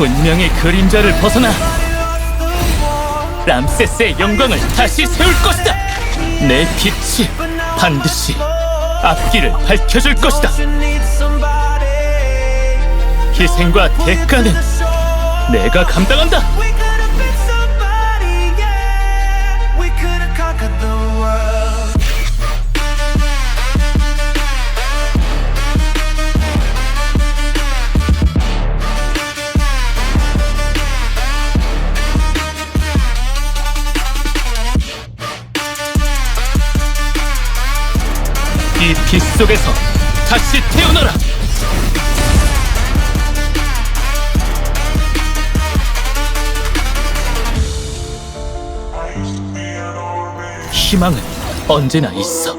운명의 그림자를 벗어나. 람세스의 영광을 다시 세울 것이다. 내 빛이 반드시 앞길을 밝혀줄 것이다. 희생과 대가는 내가 감당한다. 이빛 속에서 다시 태어나라. 희망은 언제나 있어.